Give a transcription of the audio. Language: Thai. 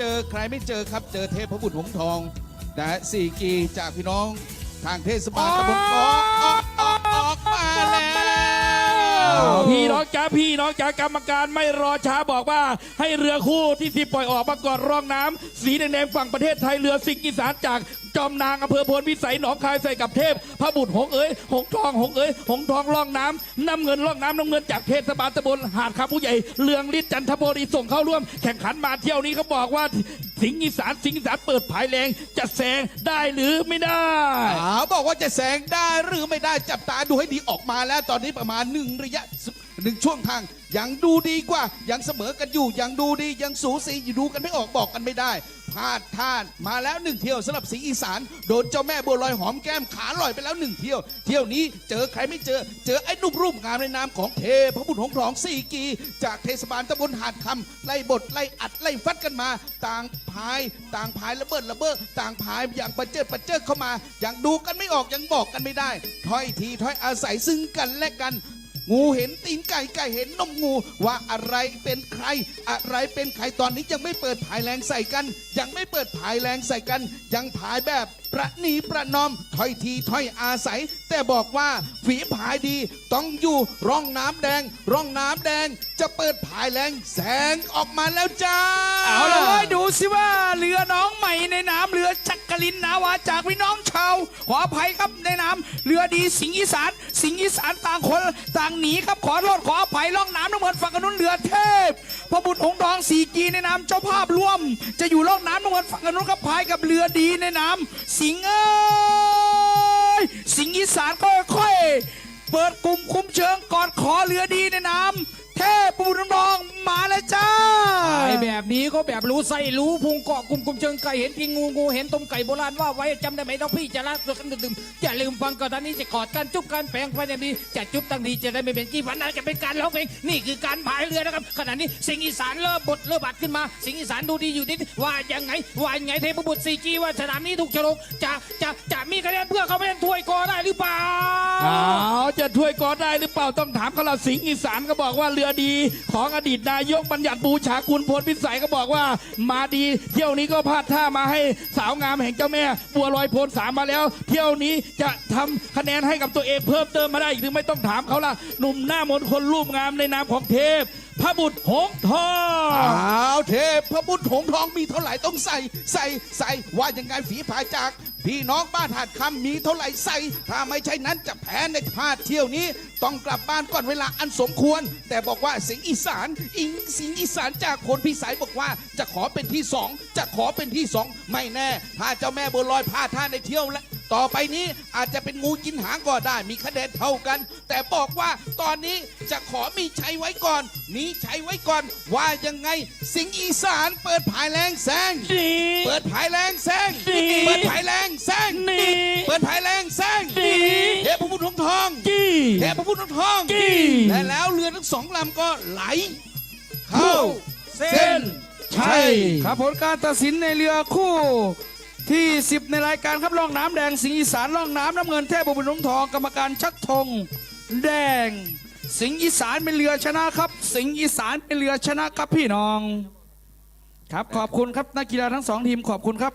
เจอใครไม่เจอครับ เจอเทพบุตรหงทองนะฮะสี่กีจากพี่น้องทางเทศบาลตำบลกอกออกออกอ จ้าพี่น้องจ้ากรรมการไม่รอช้าบอกว่า ให้เรือคู่ที่สิปล่อยออกมากอนร่องน้ำสีแดงๆฝั่งประเทศไทยเรือสิงห์อีสานจากจอมนางอำเภอโพนพิสัยหนองคายใส่กับเทพพระบุตรหงเอ๋ยหงทองหงเอ๋ยหงทองร่องน้ำน้ำเงินร่องน้ำน้ำเงินจากเทศบาลตำบลหาดคำผู้ใหญ่เรืองฤทธิ์จันทบุรีส่งเข้าร่วม แข่งขันมาเที่ยวนี้เขาบอกว่าสิงห์อีสานสิงห์อีสานเปิดผายแรงจะแซงได้หรือไม่ได้ถาบอกว่าจะแสงได้หรือไม่ได้จับตาดูให้ดีออกมาแล้วตอนนี้ประมาณหนึ่งระยะ หนึ่งช่วงทางยังดูดีกว่า ยังเสมอกันอยู่ ยังดูดียังสูสีอยู่ดูกันไม่ออกบอกกันไม่ได้พลาดท่านมาแล้วหนึ่งเที่ยวสำหรับสีอีสานโดนเจ้าแม่บัวลอยหอมแก้มขาลอยไปแล้วหนึ่งเที่ยว เที่ยวนี้เจอใครไม่เจอ เจอไอ้นุ่มรูปงามในนามของเทพบุตรหงส์ทองสี่กี จากเทศบาลตำบลหาดคำไล่บทไล่อัดไล่ฟัดกันมา ต่างพาย ต่างพายระเบิดระเบ้อต่างพายอย่างประเจิดประเจิดเข้ามาอย่างดูกันไม่ออกยังบอกกันไม่ได้ถ้อยทีถ้อยอาศัยซึ่งกันและกัน งูเห็นตีนไก่ไก่เห็นนมงู ว่าอะไรเป็นใคร อะไรเป็นใครตอนนี้ยังไม่เปิดผายแรงใส่กัน ยังไม่เปิดผายแรงใส่กัน ยังผายแบบ ประนีประนอมถ้อยทีถ้อยอาศัย แต่บอกว่าฝีผายดีต้องอยู่ร่องน้ำแดง ร่องน้ำแดงจะเปิดผายแรงแสงออกมาแล้วจ้า เอาละเว้ยดูสิว่าเรือน้องใหม่ในน้ำเรือจักรินนาวาจากพี่น้องชาวขออภัยครับในน้ำเรือดีสิงห์อีสาน สิงห์อีสานต่างคนต่างหนีครับขอโทษขออภัยล่องน้ำน้ำเงินฝั่งอนุนเรือเทพ พระบุตรหงส์ทองสีกีในน้ำเจ้าภาพร่วม จะอยู่ล่องน้ำน้ำเงินฝั่งอนุกับพายกับเรือดีในน้ำสิงเอ้ยสิงอีสานค่อยๆเปิดกลุ่มคุ้มเชิงก่อนขอเรือดีในน้ำ เทพพระบุตรหงส์ทองมาแล้วจ้าไอ้แบบนี้ก็แบบรู้ไส้รู้พุงเกาะกลุ่มกลุ่มเชิงไก่เห็นกินงูงูเห็นต้มไก่โบราณว่าไว้จำได้ไหมน้องพี่จะรักตัวกันดื่มๆอย่าลืมฟังก่อนตอนนี้จะกอดกันจุ๊บกันแปลงไปอย่างนี้จะจุ๊บตั้งดีจะได้ไม่เป็นจี้ฝันนะจะเป็นการร้องเพลงนี่คือการพายเรือนะครับขณะนี้สิงห์อีสานเริ่มบทเริ่มบัดขึ้นมา สิงห์อีสานดูดีอยู่นิดว่ายังไงว่ายังไงเทพบุตรซีจีว่าสนามนี้ถูกฉลกจะจะจะมีคะแนนเพื่อเขาไปเล่นถ้วยกอได้หรือเปล่าเอาจะถ้วยกอได้หรือเปล่าต้องถามเขาเราสิงห์อีสานก็บอกว่าเรือดี ของอดีตนายกบัญญัติบูชากุลพลพิสัยก็บอกว่า มาดี เที่ยวนี้ก็พลาดท่ามาให้สาวงามแห่งเจ้าแม่ บัวลอยโพลสามมาแล้ว เที่ยวนี้จะทำคะแนนให้กับตัวเองเพิ่มเติมมาได้อีกหรือไม่ต้องถามเขาละหนุ่มหน้ามนคนรูปงามในนามของเทพพระบุตรหงทองอ้าวเทพพระบุตรหงทองมีเท่าไหร่ต้องใส่ใส่ใส่ว่ายังไงฝีพายจาก พี่น้องบ้านหาดคำมีเท่าไหร่ใส่ ถ้าไม่ใช่นั้นจะแพ้ในพาเที่ยวนี้ ต้องกลับบ้านก่อนเวลาอันสมควร แต่บอกว่าสิงห์อีสาน อิงสิงห์อีสานจากคนพิสัยบอกว่า จะขอเป็นที่สองจะขอเป็นที่สองไม่แน่ ถ้าเจ้าแม่บัวลอยพาท่านในเที่ยวและ ต่อไปนี้อาจจะเป็นงูกินหางก็ได้มีคะแนนเท่ากัน แต่บอกว่าตอนนี้จะขอมีชัยไว้ก่อนมีชัยไว้ก่อน ว่ายังไง สิงห์อีสานเปิดผายแรงแซงนี่เปิดผายแรงแซงนี่เปิดผายแรงแซงนี่เปิดผายแรงแซงนี่เทพพุทธทองทองจี้เทพพุทธทองทองจี้และแล้วเรือทั้งสองลำก็ไหล เข้า เส้นชัยครับผลการตัดสินในเรือคู่ ที่ 10 ในรายการครับล่องน้ำแดงสิงห์อีสานล่องน้ำน้ำเงินเทพบุตรหงส์ทองกรรมการชักธงแดง สิงห์อีสานเป็นเรือชนะครับ สิงห์อีสานเป็นเรือชนะครับพี่น้อง ครับขอบคุณครับนักกีฬาทั้งสองทีมขอบคุณครับ